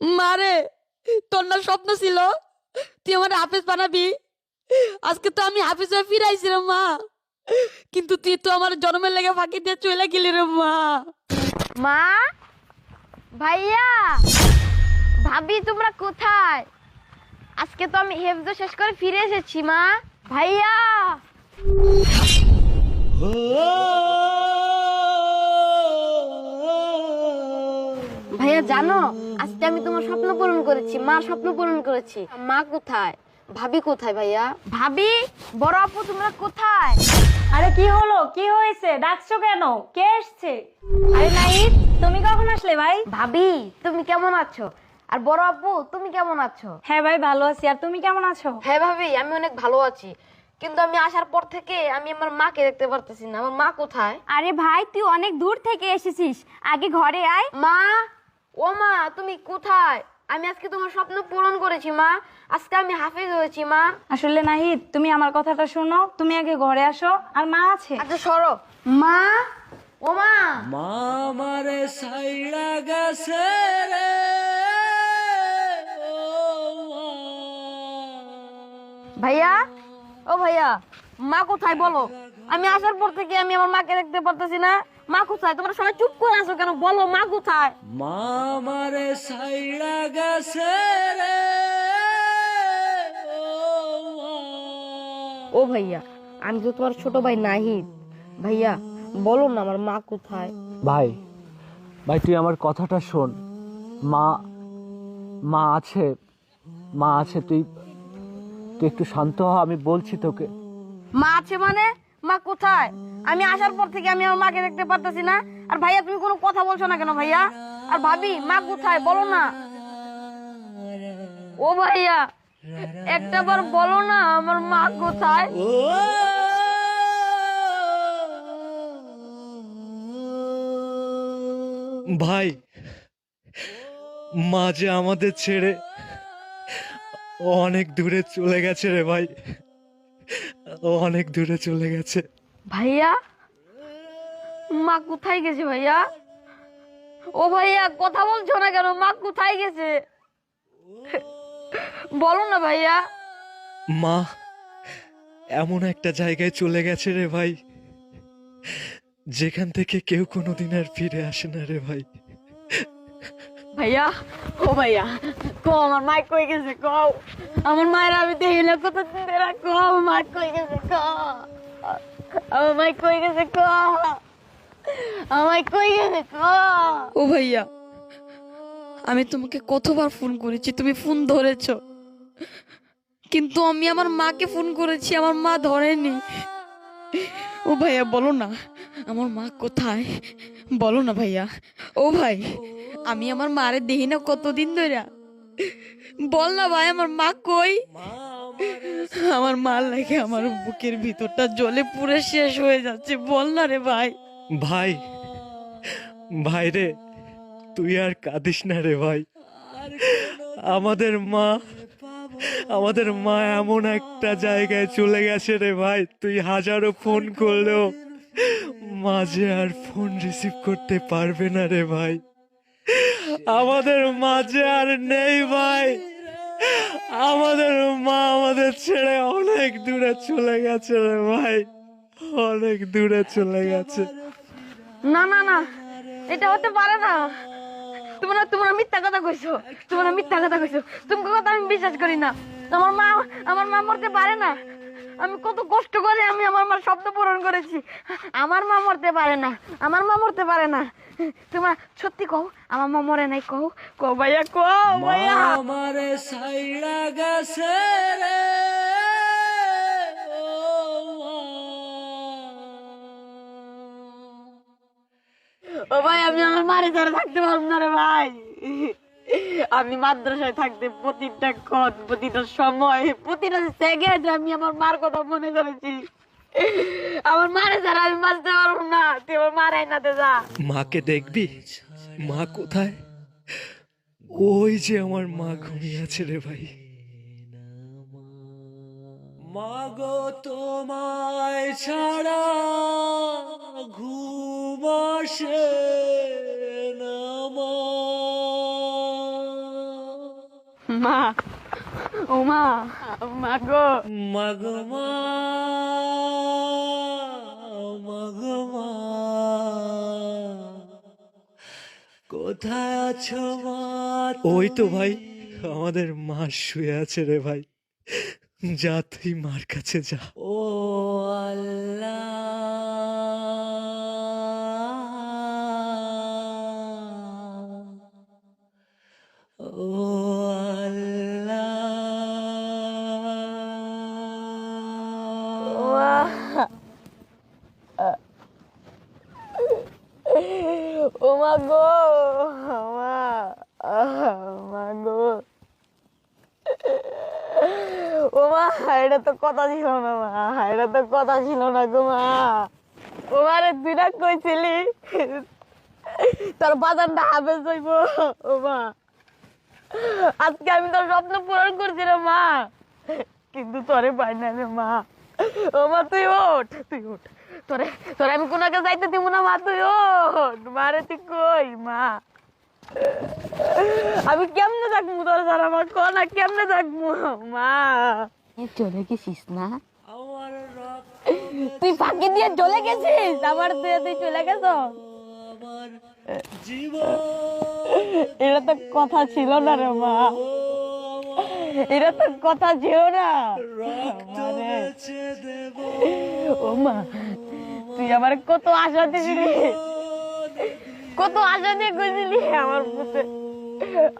মারে তোর না স্বপ্ন ছিল? তুই আমার হাফেজ বানাবি? আজকে তো আমি হাফেজ হয়ে ফিরাইছি রে মা। কিন্তু তুই তো আমার জন্মের লেগে ফাঁকি দিয়ে চলে গেলি রে মা। মা? ভাইয়া? ভাবি তোমরা কোথায়? আজকে তো আমি হেফজ শেষ করে ফিরে এসেছি মা। ভাইয়া? ভাইয়া জানো? আজকে আমি তোমার স্বপ্ন পূরণ করেছি মার স্বপ্ন পূরণ করেছি। মা কোথায়? ভাবি কোথায় ভাইয়া? ভাবি বড় আপু তোমরা কোথায়? আরে কি হলো? কি হয়েছে? ডাকছো কেন? কে এসছে? আরে নাইট তুমি কখন আসলে ভাই? ভাবি তুমি কেমন আছো? আর বড় আপু তুমি কেমন আছো? হ্যাঁ ভাই ভালো আছি। আর তুমি কেমন আছো? হ্যাঁ ভাবি আমি অনেক ভালো আছি। কিন্তু আমি আসার পর থেকে আমি আমার মাকে দেখতে পারতেছি না। আমার মা কোথায়? আরে ভাই তুই অনেক দূর থেকে এসেছিস। আগে ঘরে আয়। মা ও মা তুমি কোথায়? আমি আজকে তোমার স্বপ্ন পূরণ করেছি মা। আজকে আমি হাফেজ হয়েছি মা। আসলে নাহিদ তুমি আমার কথাটা শোনো তুমি আগে ঘরে আসো আর মা আছে। আচ্ছা সরো। মা? ও মা। মামারে সাইড়া গেছে রে। ভাইয়া? ও ভাইয়া মা কোথায় বলো? আমি আসার পর থেকে আমি আমার মাকে দেখতে পারতেছি না। মা কোথায়? তোমরা সবাই চুপ করে আছো কেন? বলো মা কোথায়? মামারে সাইড়া গেছে রে। ও ও ভাইয়া আমি তো তোমার ছোট ভাই নাহিদ। ভাইয়া বলো না আমার মা কোথায়? ভাই ভাই তুই আমার কথাটা শোন। মা মা আছে মা আছে তুই তুই একটু শান্ত হ আমি বলছি তোকে। মা আছে মানে? মা কোথায়? আমি আসার পর থেকে আমি আমার মাকে দেখতে পারতেছি না। আর ভাইয়া তুমি কোনো কথা বলছো না কেন ভাইয়া? আর ভাবি মা কোথায়? বলো না। ও ভাইয়া একটা বার বলো না আমার মা কোথায়? ভাই মা যে আমাদের ছেড়ে অনেক দূরে চলে গেছে রে ভাই। ও অনেক দূরে চলে গেছে। ভাইয়া? মা কোথায় গেছে ভাইয়া? ও ভাইয়া কথা বলছো না কেন? মা কোথায় গেছে? বলো না ভাইয়া। মা এমন একটা জায়গায় চলে গেছে রে ভাই যেখান থেকে কেউ কোনোদিন আর ফিরে আসে না রে ভাই। ভাইয়া, ও ভাইয়া আমার কই গেছে আমার মায়ের আমি দেখি কই গেছে ক? কই গেছে আমি তোমাকে কতবার ফোন করেছি, তুমি ফোন ধরেছ। কিন্তু আমি আমার মাকে ফোন করেছি, আমার মা ধরেনি। ও ভাইয়া, বলো না, আমার মা কোথায়? বলো না ভাইয়া। ও ভাই আমি আমার মারে দেখি না কতদিন ধরে বল না ভাই, আমার মা কই? আমার মা লাগে আমার বুকের ভিতরটা জলে পুরে শেষ হয়ে যাচ্ছে, বল না রে ভাই। ভাই ভাই রে, তুই আর কাঁদিস না রে ভাই। আমাদের মা আমাদের মা এমন একটা জায়গায় চলে গেছে রে ভাই, তুই হাজারো ফোন করলেও মাঝে আর ফোন রিসিভ করতে পারবে না রে ভাই। আমাদের মাঝে আর নেই ভাই। আমাদের মা আমাদের ছেড়ে অনেক দূরে চলে গেছে রে ভাই। অনেক দূরে চলে গেছে। না না না, এটা হতে পারে না। তোমরা তোমরা মিথ্যা কথা কইছো। তোমরা মিথ্যা কথা কইছো। তোমার কথা আমি বিশ্বাস করি না। আমার মা আমার মা মরতে পারে না। আমি কত কষ্ট করে আমি আমার মার শব্দ পূরণ করেছি। আমার মা মরতে পারে না আমার মা মরতে পারে না। তোমরা সত্যি কও আমার মা মরে নাই কও? কও ভাইয়া কও ভাইয়া। মামারে সাইড়া গেছে রে। ও। ভাই আমি আমার মারে ধরে থাকতে পারব না রে ভাই। আমি মাদ্রাসায় থাকতে প্রতিটা ক্ষণ প্রতিটা সময় প্রতিটা সেকেন্ড আমি আমার মার কথা মনে করেছি। আমার মারে ছাড়া আমি বাঁচতে পারব না। তুই আমার মারাই না দে যা। মাকে দেখবি? মা কোথায়? ওই যে আমার মা ঘুমিয়ে আছে রে ভাই। মাগো তোমায় ছাড়া ঘুম আসে মা। ও মা। মা মাগো মাগমা মাগমা কোথায় আছো মা? ওই তো ভাই আমাদের মা শুয়ে আছে রে ভাই। যা তুই মার কাছে যা। গো মা মা গো। ও মা এটা তো কথা ছিল না, মা। এটা তো কথা ছিল না গো, মা। ও মারে তুই না কইছিলি, তোর বাজারটা হাফেজ হইব ও মা আজকে আমি তোর স্বপ্ন পূরণ করছি রে, মা। কিন্তু তোরে পাই না রে, মা। ও মা তুই ওঠ তুই ওঠ। তোরে তোরে আমি কোনাকে যাইতে দিব না মা তুই ওঠ। মারে তুই কই মা? আমি কেমনে থাকব তোর সারা মা? কোনা কেমনে থাকব মা। চলে গেছিস না? তুই ফাঁকি দিয়ে চলে গেছিস? আমার দিয়ে তুই চলে গেছ? এটা তো কথা ছিল না রে মা। এটা তো কথা ছিল না। ও মা তুই আমার কত আশা দিছিলি কত আশা দিয়ে কইছিলি আমার পুতে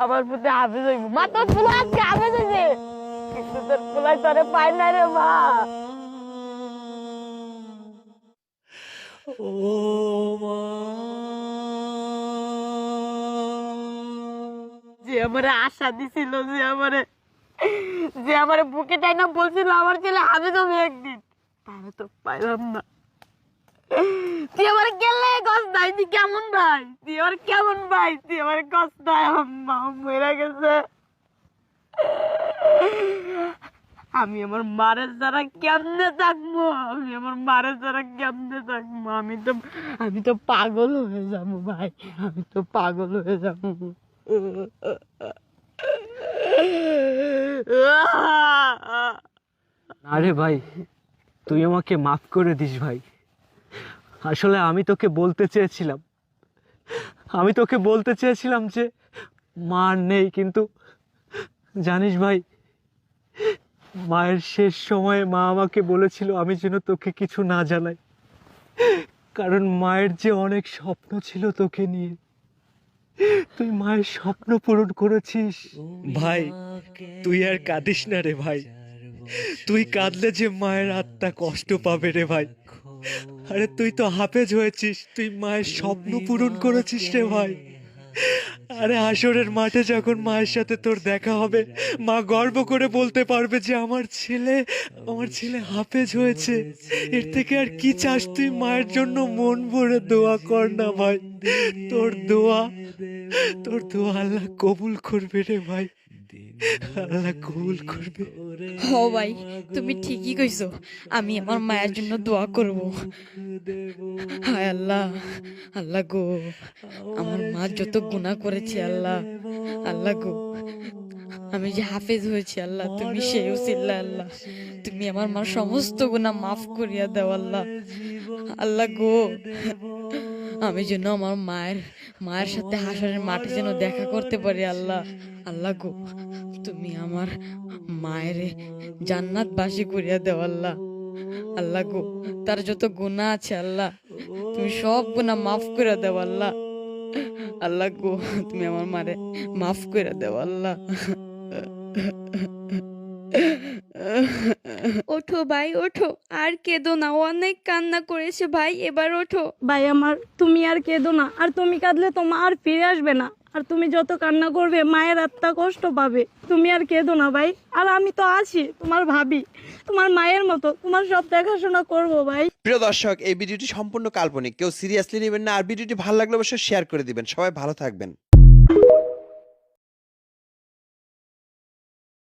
আমার পুতে হাফেজ হইব। মা তোর ফুলা আজকে হাফেজ হইছে। কিন্তু তোর ফুলাই তোরে পাই না রে মা। ও মা। যে আমারে আশা দিছিল যে আমারে যে আমার বুকে টাই না বলছিল, আমার ছেলে হাফেজ হবে একদিন। তাহলে তো পাইলাম না। তুই আমার গেলে গছ নাই, তুই কেমন ভাই? তুই আমার কেমন ভাই? আমার গছ নাই আমার মা গেছে। আমি আমার মারের দ্বারা কেমনে থাকব? আমি আমার মারের দ্বারা কেমনে থাকব? আমি তো আমি তো পাগল হয়ে যাব ভাই, আমি তো পাগল হয়ে যাব। আরে ভাই, তুই আমাকে মাফ করে দিস ভাই। আসলে আমি তোকে বলতে চেয়েছিলাম। আমি তোকে বলতে চেয়েছিলাম যে মার নেই, কিন্তু জানিস ভাই, মায়ের শেষ সময়ে মা আমাকে বলেছিল আমি যেন তোকে কিছু না জানাই। কারণ মায়ের যে অনেক স্বপ্ন ছিল তোকে নিয়ে তুই মায়ের স্বপ্ন পূরণ করেছিস। ভাই, তুই আর কাঁদিস না রে ভাই। তুই কাঁদলে যে মায়ের আত্মা কষ্ট পাবে রে ভাই। আরে তুই তো হাফেজ হয়েছিস, তুই মায়ের স্বপ্ন পূরণ করেছিস রে ভাই। আরে আসরের মাঠে যখন মায়ের সাথে তোর দেখা হবে, মা গর্ব করে বলতে পারবে যে আমার ছেলে আমার ছেলে হাফেজ হয়েছে। এর থেকে আর কি চাস তুই মায়ের জন্য? মন ভরে দোয়া কর না ভাই। তোর দোয়া তোর দোয়া আল্লাহ কবুল করবে রে ভাই। আল্লাহ কবুল করবে। হ ভাই, তুমি ঠিকই কইছো। আমি আমার মায়ের জন্য দোয়া করব। হায় আল্লাহ আল্লাহ গো আমার মা যত গুনাহ করেছে আল্লাহ আল্লাহ গো আমি যে হাফেজ হয়েছি আল্লাহ তুমি সেই উসিল্লা আল্লাহ তুমি আমার মার সমস্ত গুনাহ মাফ করিয়া দাও আল্লাহ। আল্লাহ গো আমি যেন আমার মায়ের মায়ের সাথে হাসরের মাঠে যেন দেখা করতে পারি আল্লাহ। আল্লাহ গো তুমি আমার মায়ের জান্নাত বাসি করিয়া দেও আল্লাহ। আল্লাহ গো, তার যত গুণা আছে আল্লাহ, তুমি সব গুণা মাফ করে দেও আল্লাহ। আল্লাহ গো, তুমি আমার মারে মাফ করে দেও আল্লাহ। ওঠো ভাই ওঠো। আর কেঁদো না অনেক কান্না করেছে ভাই এবার ওঠো। ভাই আমার তুমি আর কেঁদো না আর তুমি কাঁদলে তো মা আর ফিরে আসবে না। আর তুমি যত কান্না করবে মায়ের আত্মা কষ্ট পাবে। তুমি আর কেঁদো না ভাই আর আমি তো আছি তোমার ভাবি তোমার মায়ের মতো তোমার সব দেখাশোনা করব ভাই। প্রিয় দর্শক এই ভিডিওটি সম্পূর্ণ কাল্পনিক। কেউ সিরিয়াসলি নেবেন না আর ভিডিওটি ভালো লাগলে অবশ্যই শেয়ার করে দিবেন। সবাই ভালো থাকবেন।